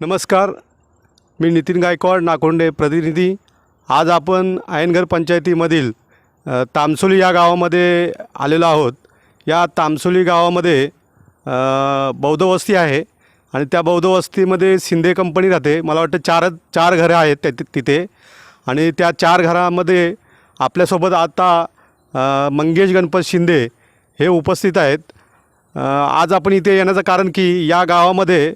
नमस्कार मी नितीन गायकवाड नाकोंडे प्रतिनिधी. आज आपण आयनघर पंचायतीमधील तामसोली या गावामध्ये आलेलो आहोत. या तामसोली गावामध्ये बौद्ध वस्ती आहे आणि त्या बौद्ध वस्तीमध्ये शिंदे कंपनी राहते. मला वाटतं चार चार घरं आहेत त्या तिथे. आणि त्या चार घरामध्ये आपल्यासोबत आता मंगेश गणपत शिंदे हे उपस्थित आहेत. आज आपण इथे येण्याचं कारण की या गावामध्ये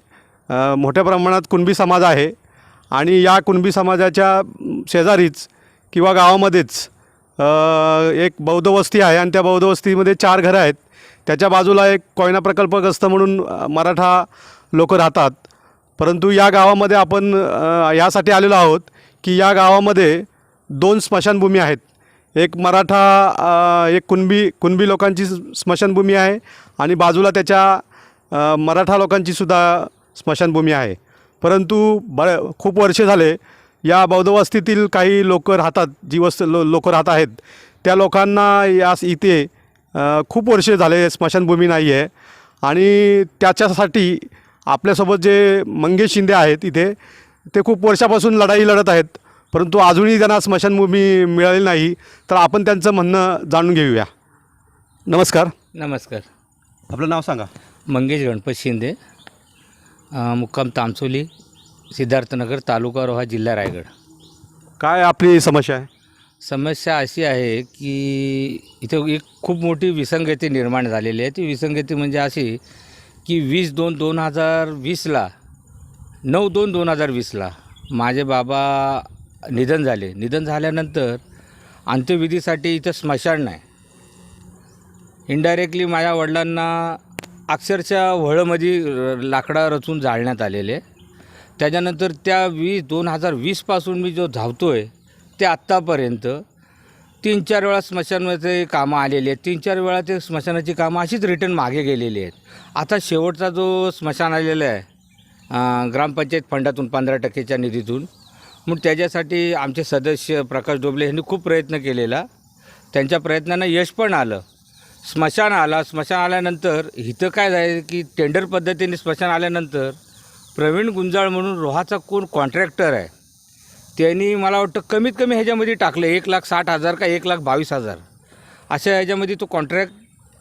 मोठ्या प्रमाणात कुणबी समाज आहे आणि या कुणबी समाजाच्या शेजारीच किंवा गावामध्येच एक बौद्ध वस्ती आहे आणि त्या बौद्ध वस्तीमध्ये चार घरं आहेत. त्याच्या बाजूला एक कोयना प्रकल्पग्रस्त म्हणून मराठा लोक राहतात. परंतु या गावामध्ये आपण यासाठी आलेलो आहोत की या गावामध्ये दोन स्मशानभूमी आहेत. एक मराठा एक कुणबी कुणबी लोकांची स्मशानभूमी आहे आणि बाजूला त्याच्या मराठा लोकांची सुद्धा स्मशानभूमी आहे. परंतु बळ खूप वर्षे झाले या बौद्ध वस्तीतील काही लोक राहतात जी वस्त लो लोक राहत आहेत. त्या लोकांना यास इथे खूप वर्षे झाले स्मशानभूमी नाही आहे आणि त्याच्यासाठी आपल्यासोबत जे मंगेश शिंदे आहेत इथे ते खूप वर्षापासून लढाई लढत आहेत. परंतु अजूनही त्यांना स्मशानभूमी मिळाली नाही. तर आपण त्यांचं म्हणणं जाणून घेऊया. नमस्कार. नमस्कार. आपलं नाव सांगा. मंगेश गणपत शिंदे. मुक्काम तामसोली सिद्धार्थनगर तालुका रोहा जिल्हा रायगड. काय आपली समस्या आहे? समस्या अशी आहे की इथं एक खूप मोठी विसंगती निर्माण झालेली आहे. ती विसंगती म्हणजे अशी की वीस दोन दोन हजार वीसला नऊ दोन दोन हजार वीसला माझे बाबा निधन झाले. निधन झाल्यानंतर अंत्यविधीसाठी इथं स्मशान नाही इनडायरेक्टली माझ्या वडिलांना अक्षरशः व्हळमध्ये लाकडा रचून जाळण्यात आलेले. त्याच्यानंतर त्या वीस दोन हजार वीसपासून मी जो धावतो आहे ते आत्तापर्यंत तीन चार वेळा स्मशानाचे कामं आलेली आहेत. तीन चार वेळा ते स्मशानाची कामं अशीच रिटर्न मागे गेलेली आहेत. आता शेवटचा जो स्मशान आलेला आहे ग्रामपंचायत फंडातून पंधरा टक्केच्या निधीतून मग त्याच्यासाठी आमचे सदस्य प्रकाश डोबले यांनी खूप प्रयत्न केलेला. त्यांच्या प्रयत्नांना यश पण आलं. स्मशान आला. स्मशान आल्यानंतर इथं काय झालं की टेंडर पद्धतीने स्मशान आल्यानंतर प्रवीण गुंजाळ म्हणून रोहाचा कोण कॉन्ट्रॅक्टर आहे त्यांनी मला वाटतं कमीत कमी ह्याच्यामध्ये टाकलं. एक लाख साठ हजार का एक लाख बावीस हजार. अशा ह्याच्यामध्ये तो कॉन्ट्रॅक्ट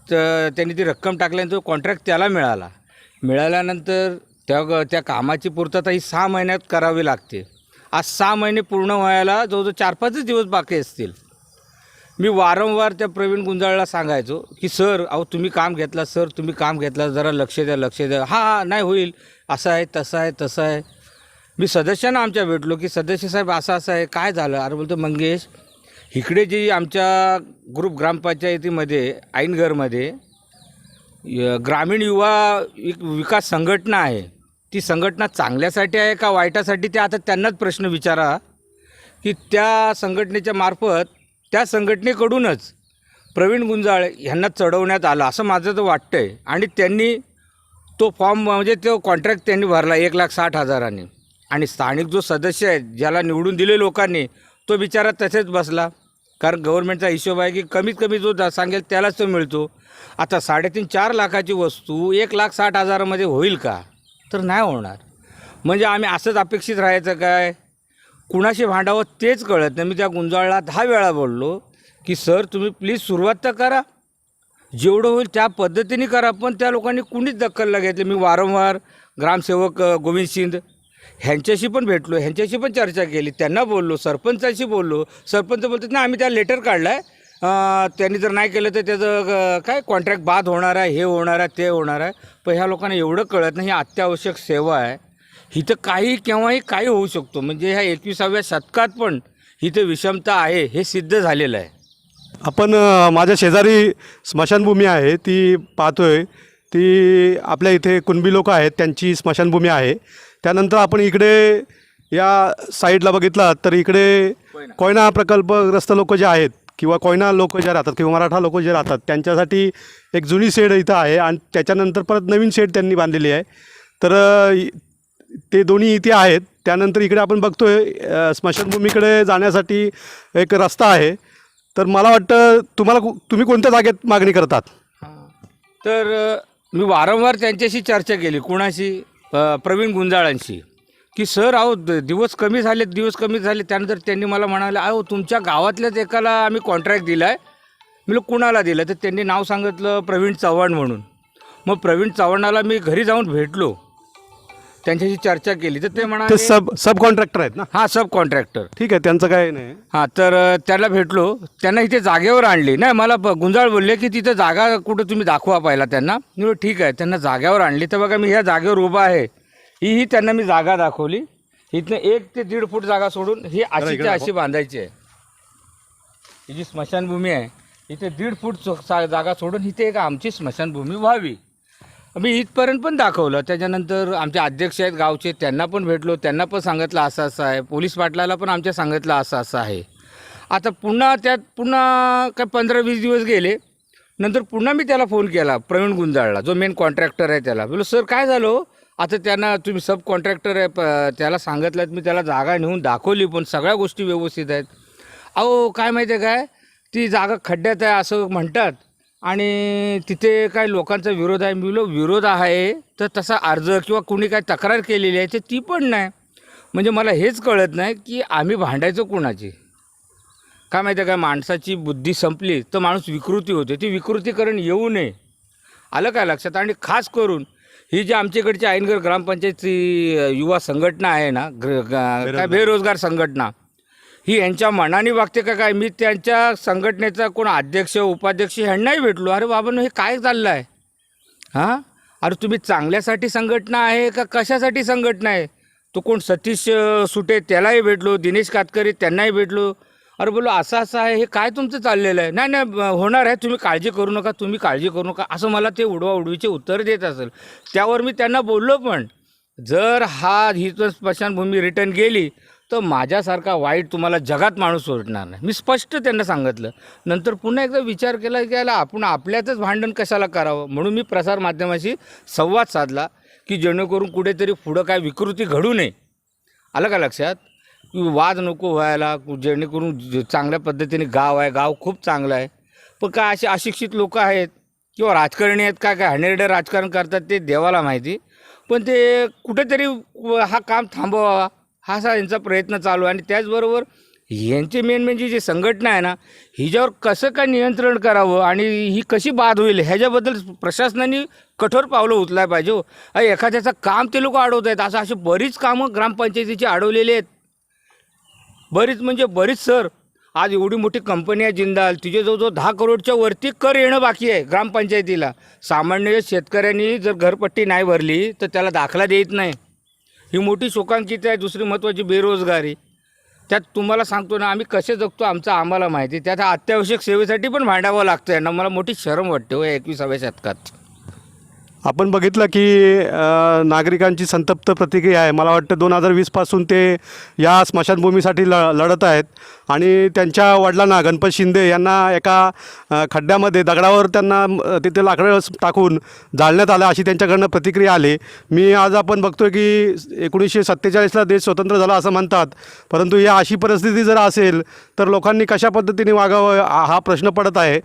त्यांनी ती रक्कम टाकल्यानंतर तो कॉन्ट्रॅक्ट त्याला मिळाला. मिळाल्यानंतर त्या त्या कामाची पूर्तता ही सहा महिन्यात करावी लागते. आज सहा महिने पूर्ण व्हायला जवळजवळ चार पाचच दिवस बाकी असतील. मी वारंवार त्या प्रवीण गुंजाळला सांगायचो की सर अहो तुम्ही काम घेतला सर तुम्ही काम घेतला जरा लक्ष द्या लक्ष द्या. हां हां नाही होईल. असं आहे तसं आहे तसं आहे. मी सदस्यांना आमच्या भेटलो की सदस्य साहेब असं असं आहे काय झालं? अरे बोलतो मंगेश इकडे जी आमच्या ग्रुप ग्रामपंचायतीमध्ये ऐनगरमध्ये य- ग्रामीण युवा एक विकास संघटना आहे. ती संघटना चांगल्यासाठी आहे का वाईटासाठी? ते आता त्यांनाच प्रश्न विचारा की त्या संघटनेच्या मार्फत त्या संघटनेकडूनच प्रवीण गुंजाळ यांना चढवण्यात आलं असं माझं तर वाटतं आहे आणि त्यांनी तो फॉर्म म्हणजे तो कॉन्ट्रॅक्ट त्यांनी भरला एक लाख साठ हजाराने. आणि स्थानिक जो सदस्य आहे ज्याला निवडून दिले लोकांनी तो बिचारा तसेच बसला. कारण गव्हर्नमेंटचा हिशोब आहे की कमीत कमी जो जा- सांगेल त्यालाच तो मिळतो. आता साडेतीन चार लाखाची वस्तू एक लाख साठ हजारामध्ये होईल का? तर नाही होणार. म्हणजे आम्ही असंच अपेक्षित राहायचं काय? कुणाशी भांडावं तेच कळत नाही. मी त्या गुंजाळला दहा वेळा बोललो की सर तुम्ही प्लीज सुरुवात तर करा. जेवढं होईल त्या पद्धतीने करा. पण त्या लोकांनी कुणीच दखलला घेतली मी वारंवार ग्रामसेवक गोविंद शिंद ह्यांच्याशी पण भेटलो ह्यांच्याशी पण चर्चा केली. त्यांना बोललो सरपंचाशी बोललो. सरपंच बोलतात ना आम्ही त्या लेटर काढला आहे त्यांनी जर नाही केलं तर त्याचं काय कॉन्ट्रॅक्ट बाद होणार आहे हे होणार आहे ते होणार आहे. पण ह्या लोकांना एवढं कळत नाही. ही अत्यावश्यक सेवा आहे. इथं काही केव्हाही काही होऊ शकतो. म्हणजे ह्या एकविसाव्या शतकात पण इथं विषमता आहे हे सिद्ध झालेलं आहे. आपण अ, माझ्या शेजारी स्मशानभूमी आहे ती पाहतोय. ती आपल्या इथे कुणबी लोक आहेत त्यांची स्मशानभूमी आहे. त्यानंतर आपण इकडे या साईडला बघितलं तर इकडे कोयना प्रकल्पग्रस्त लोक जे आहेत किंवा कोयना लोक जे राहतात किंवा मराठा लोक जे राहतात त्यांच्यासाठी एक जुनी शेड इथं आहे. आणि त्याच्यानंतर परत नवीन शेड त्यांनी बांधलेली आहे. तर अ, इ- ते दोन्ही इथे आहेत. त्यानंतर इकडे आपण बघतोय स्मशानभूमीकडे जाण्यासाठी एक रस्ता आहे. तर मला वाटतं तुम्हाला तुम्ही कोणत्या जागेत मागणी करतात? तर मी वारंवार त्यांच्याशी चर्चा केली कुणाशी? प्रवीण गुंजाळांशी. की सर अहो दिवस कमी झाले दिवस कमी झाले त्यानंतर त्यांनी मला म्हणाले अहो तुमच्या गावातल्याच एकाला आम्ही कॉन्ट्रॅक्ट दिला आहे मी कुणाला दिलं? तर त्यांनी नाव सांगितलं प्रवीण चव्हाण म्हणून. मग प्रवीण चव्हाणाला मी घरी जाऊन भेटलो. त्यांच्याशी चर्चा केली. तर ते ते म्हणाले सब सब कॉन्ट्रॅक्टर आहेत ना? हां सब कॉन्ट्रॅक्टर ठीक आहे त्यांचं काय नाही. हां तर त्याला भेटलो. त्यांना इथे जागेवर आणली. नाही मला प- गुंजाळ बोलले की तिथं जागा कुठं तुम्ही दाखवा पाहिला त्यांना. मी ठीक आहे त्यांना जागेवर आणली. तर बघा मी ह्या जागेवर उभा आहे. ही ही त्यांना मी जागा दाखवली. इथनं एक ते दीड फूट जागा सोडून ही अशीच्या अशी बांधायची आहे. ही जी स्मशानभूमी आहे इथे दीड फूट सा- जागा सोडून इथे एक आमची स्मशानभूमी व्हावी. मी इथपर्यंत पण दाखवलं. त्याच्यानंतर आमचे अध्यक्ष आहेत गावचे त्यांना पण भेटलो त्यांना पण सांगितलं असं असं आहे. पोलीस पाटलाला पण आमच्या सांगितलं असं असं आहे. आता पुन्हा त्यात पुन्हा काय पंधरा वीस दिवस गेले नंतर पुन्हा मी त्याला फोन केला प्रवीण गुंजाळला जो मेन कॉन्ट्रॅक्टर आहे त्याला. बोलो सर काय झालं हो? आता त्यांना तुम्ही सब कॉन्ट्रॅक्टर आहे प- त्याला सांगितलं मी त्याला जागा नेऊन दाखवली पण सगळ्या गोष्टी व्यवस्थित आहेत. अहो काय माहिती आहे काय? ती जागा खड्ड्यात आहे असं म्हणतात. आणि तिथे काय लोकांचा विरोध आहे मी बोललो विरोध आहे तर तसा अर्ज किंवा कुणी काय तक्रार केलेली आहे तर ती पण नाही. म्हणजे मला हेच कळत नाही की आम्ही भांडायचं कोणाची? काय माहिती आहे काय माणसाची बुद्धी संपली तर माणूस विकृती होते. ती विकृतीकरण येऊ नये. आलं काय लक्षात? आणि खास करून ही जी आमच्याकडची ऐनगर ग्रामपंचायतची युवा संघटना आहे ना ग्र काय बेरोजगार संघटना ही यांच्या मनाने वागते का काय? मी त्यांच्या संघटनेचा कोण अध्यक्ष उपाध्यक्ष ह्यांनाही भेटलो. अरे बाबांनो हे काय चाललं आहे हां? अरे तुम्ही चांगल्यासाठी संघटना आहे का कशासाठी संघटना आहे? तो कोण सतीश सुटे त्यालाही भेटलो दिनेश कातकरी त्यांनाही भेटलो. अरे बोलो असं असं आहे हे काय तुमचं चाललेलं आहे? नाही नाही होणार आहे तुम्ही काळजी करू नका तुम्ही काळजी करू नका. असं मला ते उडवा उडवीचे उत्तर देत असेल. त्यावर मी त्यांना बोललो पण जर हा ही स्मशानभूमी रिटर्न गेली तर माझ्यासारखा वाईट तुम्हाला जगात माणूस सोडणार नाही. मी स्पष्ट त्यांना सांगितलं. नंतर पुन्हा एकदा विचार केला की याला आपण आपल्यातच भांडण कशाला करावं? म्हणून मी प्रसारमाध्यमाशी संवाद साधला की जेणेकरून कुठेतरी पुढं काय विकृती घडू नये. आलं का लक्षात? की वाद नको व्हायला जेणेकरून चांगल्या पद्धतीने गाव आहे गाव खूप चांगलं आहे. पण काय असे अशिक्षित लोक आहेत किंवा राजकारणी आहेत काय काय हनेरडे राजकारण करतात ते देवाला माहिती. पण ते कुठेतरी व- हा काम थांबवावा. हा असा यांचा प्रयत्न चालू आहे. आणि त्याचबरोबर यांची मेन म्हणजे जी संघटना आहे ना हिच्यावर कसं काय नियंत्रण करावं आणि ही कशी बाद होईल ह्याच्याबद्दल प्रशासनाने कठोर पावलं उचलाय पाहिजे हो. अ, एखाद्याचं काम ते लोक अडवत आहेत. असं अशी बरीच कामं ग्रामपंचायतीची अडवलेली आहेत. बरीच म्हणजे बरीच सर. आज एवढी मोठी कंपनी आहे जिंदाल. तिचे जवळजवळ दहा करोडच्या वरती कर येणं बाकी आहे ग्रामपंचायतीला. सामान्य शेतकऱ्यांनी जर घरपट्टी नाही भरली तर त्याला दाखला देत नाही. ही मोठी शोकांकित आहे दुसरी महत्त्वाची बेरोजगारी. त्यात तुम्हाला सांगतो ना आम्ही कसे जगतो आमचं आम्हाला माहिती त्यात अत्यावश्यक सेवेसाठी पण भांडावं लागतं आहे मला मोठी शरम वाटते हो एकविसाव्या शतकात. आपण बघितलं की नागरिकांची संतप्त प्रतिक्रिया आहे. मला वाटतं दोन हजार वीसपासून ते या स्मशानभूमीसाठी ल लढत आहेत. आणि त्यांच्या वडिलांना गणपत शिंदे यांना एका खड्ड्यामध्ये दगडावर त्यांना तिथे लाकडं टाकून जाळण्यात आलं अशी त्यांच्याकडनं प्रतिक्रिया आली. मी आज आपण बघतोय की एकोणीसशे सत्तेचाळीसला देश स्वतंत्र झाला असं म्हणतात. परंतु या अशी परिस्थिती जर असेल तर लोकांनी कशा पद्धतीने वागावं हा प्रश्न पडत आहे.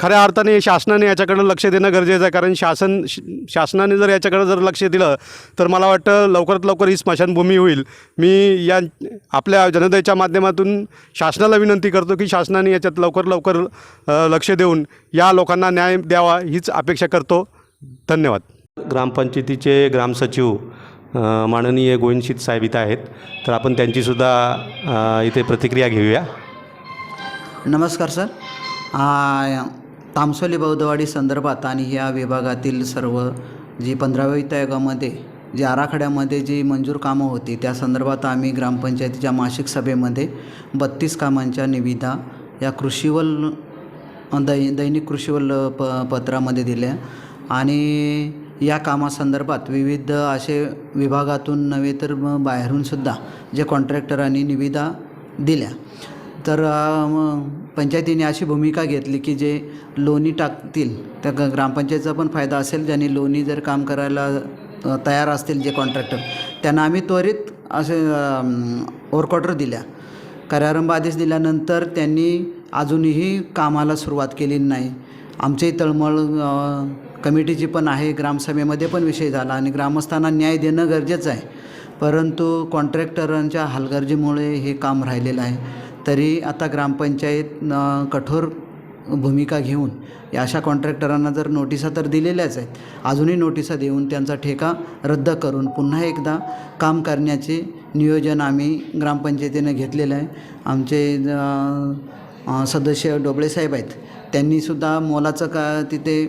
खऱ्या अर्थाने शासनाने याच्याकडं लक्ष देणं गरजेचं आहे. कारण शासन श- शासनाने जर याच्याकडे जर लक्ष दिलं तर मला वाटतं लवकरात लवकर ही स्मशानभूमी होईल. मी या आपल्या जनतेच्या माध्यमातून शासनाला विनंती करतो की शासनाने याच्यात लवकर लवकर लक्ष देऊन या लोकांना न्याय द्यावा हीच अपेक्षा करतो. धन्यवाद. ग्रामपंचायतीचे ग्रामसचिव माननीय गोविंदशीत साहेब इथं आहेत. तर आपण त्यांचीसुद्धा इथे प्रतिक्रिया घेऊया. नमस्कार सर. आ, तामसोली बौद्धवाडी संदर्भात आणि या विभागातील सर्व जी पंधराव्या वित्त आयोगामध्ये जी आराखड्यामध्ये जी मंजूर कामं होती त्या संदर्भात आम्ही ग्रामपंचायतीच्या मासिक सभेमध्ये बत्तीस कामांच्या निविदा या कृषीवल दै दैनिक कृषीवल प पत्रामध्ये दिल्या. आणि या कामासंदर्भात विविध असे विभागातून नव्हे तर बाहेरूनसुद्धा जे कॉन्ट्रॅक्टरांनी निविदा दिल्या. तर पंचायतीने अशी भूमिका घेतली की जे लोणी टाकतील त्या ग ग्रामपंचायतीचा पण फायदा असेल. ज्यांनी लोणी जर काम करायला तयार असतील जे कॉन्ट्रॅक्टर त्यांना आम्ही त्वरित असे ओरकॉर्डर दिल्या. कार्यारंभ आदेश दिल्यानंतर त्यांनी अजूनही कामाला सुरुवात केलेली नाही. आमचीही तळमळ कमिटीची पण आहे. ग्रामसभेमध्ये पण विषय झाला आणि ग्रामस्थांना न्याय देणं गरजेचं आहे. परंतु कॉन्ट्रॅक्टरांच्या हलगर्जीमुळे हे काम राहिलेलं आहे. तरी आता ग्रामपंचायत कठोर भूमिका घेऊन या अशा कॉन्ट्रॅक्टरांना जर नोटिसा तर दिलेल्याच आहेत. अजूनही नोटिसा देऊन त्यांचा ठेका रद्द करून पुन्हा एकदा काम करण्याचे नियोजन आम्ही ग्रामपंचायतीनं घेतलेलं आहे. आमचे सदस्य डोबळेसाहेब आहेत. त्यांनीसुद्धा मोलाचं का तिथे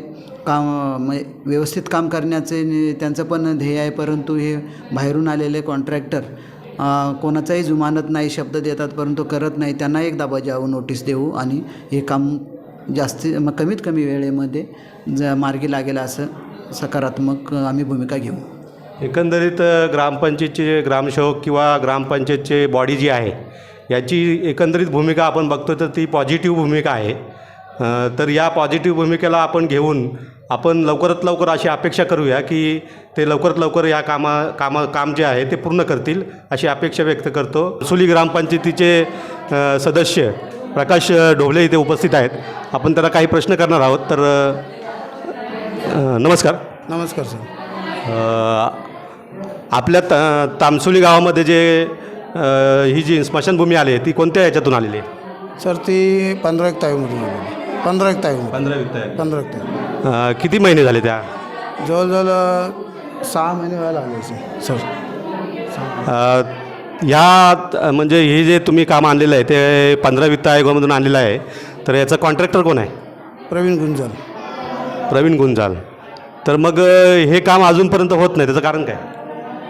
काम म्हणजे व्यवस्थित काम करण्याचे त्यांचं पण ध्येय आहे. परंतु हे बाहेरून आलेले कॉन्ट्रॅक्टर कोणाचाही जुमानत नाही शब्द देतात परंतु करत नाही त्यांना एकदा बजावून नोटीस देऊ आणि हे काम जास्ती मग कमीत कमी वेळेमध्ये ज मार्गी लागेल असं सकारात्मक आम्ही भूमिका घेऊ. एकंदरीत ग्रामपंचायतचे ग्रामसेवक किंवा ग्रामपंचायतचे बॉडी जी आहे याची एकंदरीत भूमिका आपण बघतो तर ती पॉझिटिव्ह भूमिका आहे. तर या पॉझिटिव्ह भूमिकेला आपण घेऊन आपण लवकरात लवकर अशी अपेक्षा करूया की ते लवकरात लवकर या कामा कामा काम जे आहे ते पूर्ण करतील अशी अपेक्षा व्यक्त करतो. सुली ग्रामपंचायतीचे सदस्य प्रकाश ढोबले इथे उपस्थित आहेत. आपण त्याला काही प्रश्न करणार आहोत तर नमस्कार. नमस्कार सर. आपल्या त तामसुली गावामध्ये जे ही जी स्मशानभूमी आली आहे ती कोणत्या याच्यातून आलेली आहे? सर ती पंधरा एक तारीखमधून आलेली पंधरा एक तारीख पंधरा पंधरा एक तारीख किती महिने झाले त्या? जवळजवळ अ, सहा महिने व्हायला आले सर सर. अ, ह्या त- म्हणजे हे जे तुम्ही काम आणलेलं आहे ते पंधरा वित्त आयोगामधून आणलेलं आहे. तर याचा कॉन्ट्रॅक्टर कोण आहे? प्रवीण गुंजल. प्रवीण गुंजाल. तर मग अ, हे काम अजूनपर्यंत होत नाही त्याचं कारण काय?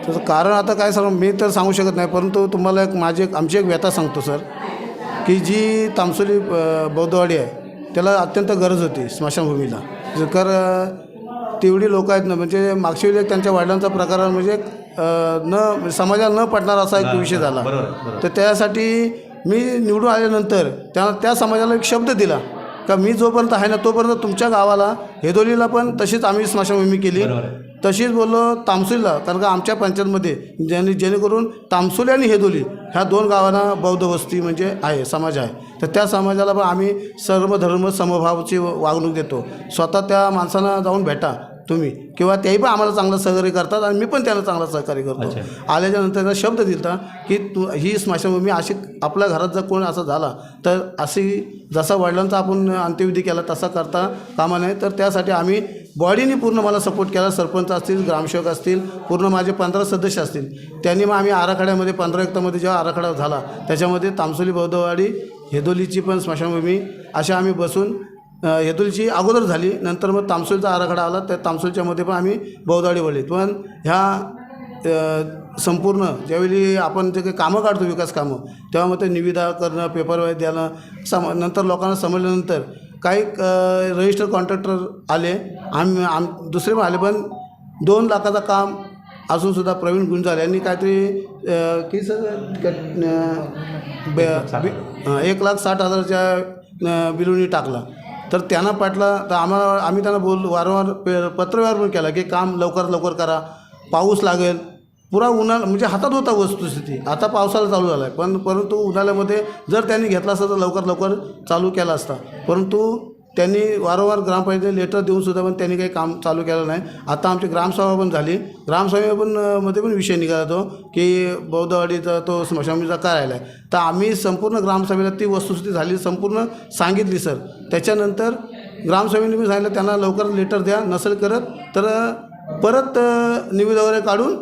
त्याचं कारण आता काय सर मी तर सांगू शकत नाही परंतु तुम्हाला एक माझी एक आमची एक व्यथा सांगतो सर की जी तामसोली अ, बौद्धवाडी आहे त्याला अत्यंत गरज होती स्मशानभूमीला. जर तेवढी लोक आहेत ना म्हणजे मागच्या वेळी त्यांच्या वडिलांचा प्रकार म्हणजे न समाजाला न पटणारा असा एक विषय झाला. तर त्यासाठी मी निवडून आल्यानंतर त्या त्या समाजाला एक शब्द दिला. का मी जोपर्यंत आहे ना तोपर्यंत तुमच्या गावाला हेदोलीला पण तशीच आम्ही स्मशानभूमी केली. तशीच बोललो तामसुलीला कारण का आमच्या पंचायतमध्ये ज्याने जेणेकरून तामसुली आणि हेदोली ह्या दोन गावांना बौद्ध वस्ती म्हणजे आहे समाज आहे. तर त्या समाजाला पण आम्ही सर्व धर्म समभावाची वागणूक देतो. स्वतः त्या माणसांना जाऊन भेटा. तुम्ही. किंवा तेही पण आम्हाला चांगलं सहकार्य करतात आणि मी पण त्यांना चांगलं सहकार्य करतो. आल्याच्यानंतर त्यांना शब्द दिलता की तू ही स्मशानभूमी अशी आपल्या घरात जर कोण असं झाला तर अशी जसा वडिलांचा आपण अंत्यविधी केला तसा करता कामा नये. तर त्यासाठी आम्ही बॉडीने पूर्ण मला सपोर्ट केला. सरपंच असतील ग्रामसेवक असतील पूर्ण माझे पंधरा सदस्य असतील. त्यांनी मग आम्ही आराखड्यामध्ये पंधरा एकतामध्ये जेव्हा आराखडा झाला त्याच्यामध्ये तामसोली बौद्धवाडी हेदोलीची पण स्मशानभूमी अशा आम्ही बसून अ, हेतुलची अगोदर झाली नंतर मग तामसोलीचा आराखडा आला त्या तामसोलीच्यामध्ये पण आम्ही बौद्धवाडी वळली पण ह्या संपूर्ण ज्यावेळी आपण जे काही कामं काढतो विकास कामं तेव्हा मग ते निविदा करणं पेपर द्यायला सम नंतर लोकांना समजल्यानंतर काही रजिस्टर कॉन्ट्रॅक्टर आले आम आम दुसरे पण आले पण दोन लाखाचं काम असूनसुद्धा प्रवीण गुंजाल यांनी काहीतरी बे- एक लाख साठ. हजारच्या बिलुनी टाकला. तर त्यांना पाटला तर आम्हाला आम्ही त्यांना बोल वारंवार पे पत्रव्यवहार पण केला की काम लवकर लवकर करा पाऊस लागेल. पुरा उन्हाळा म्हणजे हातात होता वस्तुस्थिती. आता पावसाला चालू झाला आहे पण परंतु उन्हाळ्यामध्ये जर त्यांनी घेतला असता तर लवकर लवकर चालू केला असता. परंतु त्यांनी वारंवार ग्रामपंचायत लेटर देऊन सुद्धा पण त्यांनी काही काम चालू केलं नाही. आता आमची ग्रामसभा पण झाली. ग्रामसभा पण मध्ये पण विषय निघाला तो की बौद्धवाडीचा तो स्मशानभूमीचा काय राहिला आहे. तर आम्ही संपूर्ण ग्रामसभेला ती वस्तुस्थिती झाली संपूर्ण सांगितली सर त्याच्यानंतर ग्रामसभेने मी सांगितलं त्यांना लवकर लेटर द्या नसेल करत तर परत अ, निविदा वगैरे काढून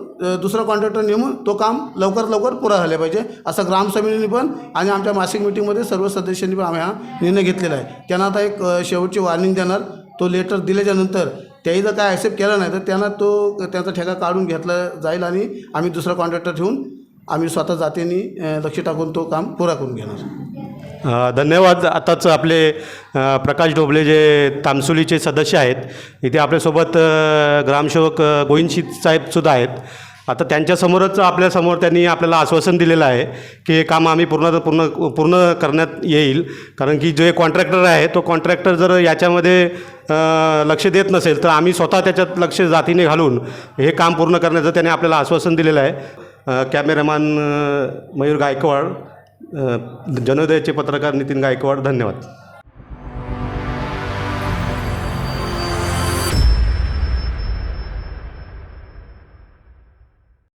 दुसरा कॉन्ट्रॅक्टर नेमून तो काम लवकरात लवकर पुरा झाला पाहिजे. असं ग्रामसभेने पण आणि आमच्या मासिक मिटिंगमध्ये सर्व सदस्यांनी पण आम्ही हा निर्णय घेतलेला आहे. त्यांना आता एक शेवटची वॉर्निंग देणार. तो लेटर दिल्याच्यानंतर त्याही जर काय ॲक्सेप्ट केला नाही तर त्यांना तो त्यांचा ठेका काढून घेतला जाईल आणि आम्ही दुसरा कॉन्ट्रॅक्टर ठेवून आम्ही स्वतः जातीने लक्ष टाकून तो काम पुरा करून घेणार. धन्यवाद. आताच आपले प्रकाश डोबले जे तामसुलीचे सदस्य आहेत इथे आपल्यासोबत ग्रामसेवक गोविंदशी साहेबसुद्धा आहेत. आता त्यांच्यासमोरच आपल्यासमोर त्यांनी आपल्याला आश्वासन दिलेलं आहे की हे काम आम्ही पूर्ण पूर्ण पूर्ण करण्यात येईल. कारण की जे कॉन्ट्रॅक्टर आहे तो कॉन्ट्रॅक्टर जर याच्यामध्ये लक्ष देत नसेल तर आम्ही स्वतः त्याच्यात लक्ष जातीने घालून हे काम पूर्ण करण्याचं त्याने आपल्याला आश्वासन दिलेलं आहे. कॅमेरामॅन मयूर गायकवाड जनोदयाचे पत्रकार नितीन गायकवाड धन्यवाद.